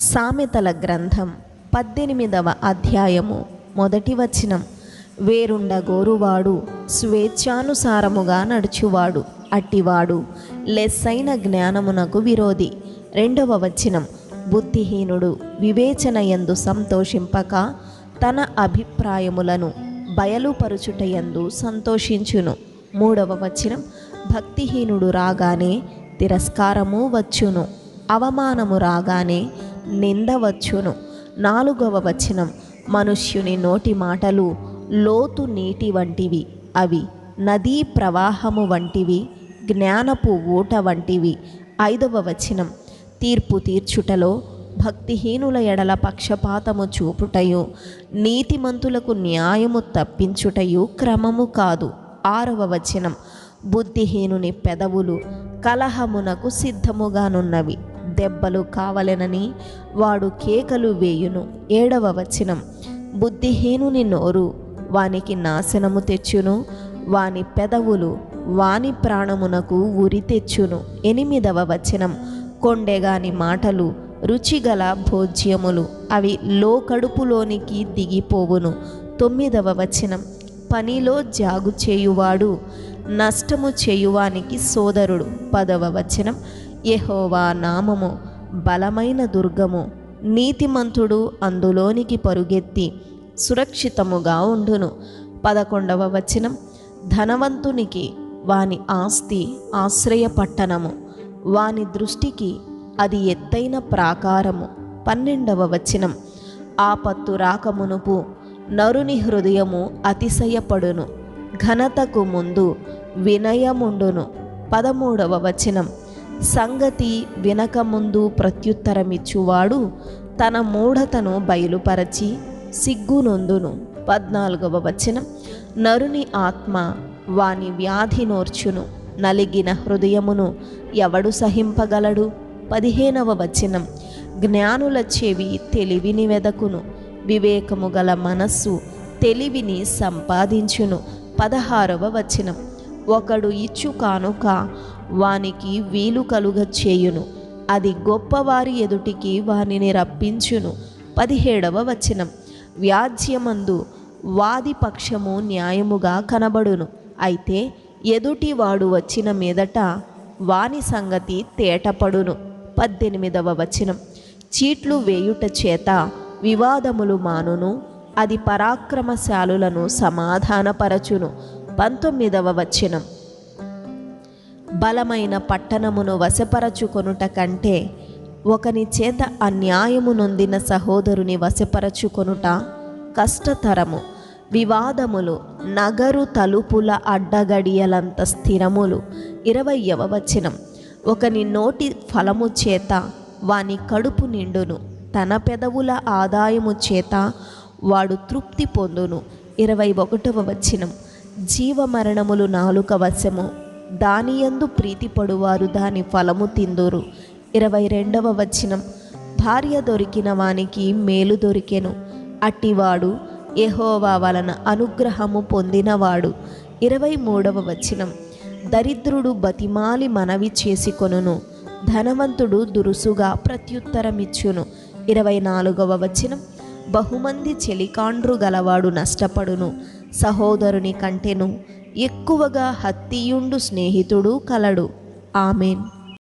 సామెతల గ్రంథం పద్దెనిమిదవ అధ్యాయము మొదటి వచనం. వేరుండ గోరువాడు స్వేచ్ఛానుసారముగా నడుచువాడు అట్టివాడు లెస్సైన జ్ఞానమునకు విరోధి. రెండవ వచనం బుద్ధిహీనుడు వివేచన ఎందు సంతోషింపక తన అభిప్రాయములను బయలుపరుచుటయందు సంతోషించును. మూడవ వచనం భక్తిహీనుడు రాగానే తిరస్కారము వచ్చును. అవమానము రాగానే నింద వచ్చును నాలుగవ వచనం మనుష్యుని నోటి మాటలు లోతు నీటి వంటివి. అవి నదీ ప్రవాహము వంటివి జ్ఞానపు ఊట వంటివి. ఐదవ వచనం తీర్పు తీర్చుటలో భక్తిహీనుల ఎడల పక్షపాతము చూపుటయు నీతిమంతులకు న్యాయము తప్పించుటయు క్రమము కాదు. ఆరవ వచనం బుద్ధిహీనుని పెదవులు కలహమునకు సిద్ధముగానున్నవి. దెబ్బలు కావలెనని వాడు కేకలు వేయును. ఏడవ వచనం. బుద్ధిహీనుని నోరు వానికి నాశనము తెచ్చును. వాని పెదవులు వాని ప్రాణమునకు ఉరి తెచ్చును. ఎనిమిదవ వచనం. కొండెగాని మాటలు రుచిగల భోజ్యములు అవి లో కడుపులోనికి దిగిపోవును. తొమ్మిదవ వచనం. పనిలో జాగు చేయువాడు నష్టము చేయువానికి సోదరుడు. పదవ వచనం. యహోవా నామము బలమైన దుర్గము నీతిమంతుడు అందులోనికి పరుగెత్తి సురక్షితముగా ఉండును. పదకొండవ వచనం ధనవంతునికి వాని ఆస్తి ఆశ్రయపట్టణము వాని దృష్టికి అది ఎత్తైన ప్రాకారము. పన్నెండవ వచనం ఆపత్తు రాకమునుపు నరుని హృదయము అతిశయపడును ఘనతకు ముందు వినయముండును. పదమూడవ వచనం సంగతి వినకముందు ప్రత్యుత్తరమిచ్చువాడు తన మూఢతను బయలుపరచి సిగ్గునొందును. పద్నాలుగవ వచనం. నరుని ఆత్మ వాని వ్యాధి నోర్చును. నలిగిన హృదయమును ఎవడు సహింపగలడు? పదిహేనవ వచనం. జ్ఞానుల చెవి తెలివిని వెదకును. వివేకము గల మనస్సు తెలివిని సంపాదించును. పదహారవ వచనం. ఒకడు ఇచ్చు కానుక వానికి వీలు కలుగ చేయును. అది గొప్పవారి ఎదుటికి వానిని రప్పించును. పదిహేడవ వచనం. వ్యాజ్యమందు వాది పక్షము న్యాయముగా కనబడును. అయితే ఎదుటివాడు వచ్చిన మీదట వాని సంగతి తేటపడును. పద్దెనిమిదవ వచనం. చీట్లు వేయుట చేత వివాదములు మానును. అది పరాక్రమశాలులను సమాధానపరచును. పంతొమ్మిదవ వచనం. బలమైన పట్టణమును వశపరచుకొనుట కంటే ఒకని చేత అన్యాయము నొందిన సహోదరుని వశపరచుకొనుట కష్టతరము. వివాదములు నగరు తలుపుల అడ్డగడియలంత స్థిరములు. ఇరవయవ వచనం. ఒకని నోటి ఫలము చేత వాని కడుపు నిండును. తన పెదవుల ఆదాయము చేత వాడు తృప్తి పొందును. ఇరవై ఒకటవ వచనం. జీవమరణములు నాలుక వశము. దానియందు ప్రీతిపడువారు దాని ఫలము తిందురు. ఇరవై రెండవ వచనం. భార్య దొరికిన వానికి మేలు దొరికెను. అట్టివాడు ఎహోవా వలన అనుగ్రహము పొందినవాడు. ఇరవై మూడవ వచనం. దరిద్రుడు బతిమాలి మనవి చేసుకొనును. ధనవంతుడు దురుసుగా ప్రత్యుత్తరమిచ్చును. ఇరవై నాలుగవ వచనం. బహుమంది చెలికాండ్రు గలవాడు నష్టపడును. సహోదరుని కంటెను ఎక్కువగా హత్తియుండు స్నేహితుడు కలడు. ఆమెన్.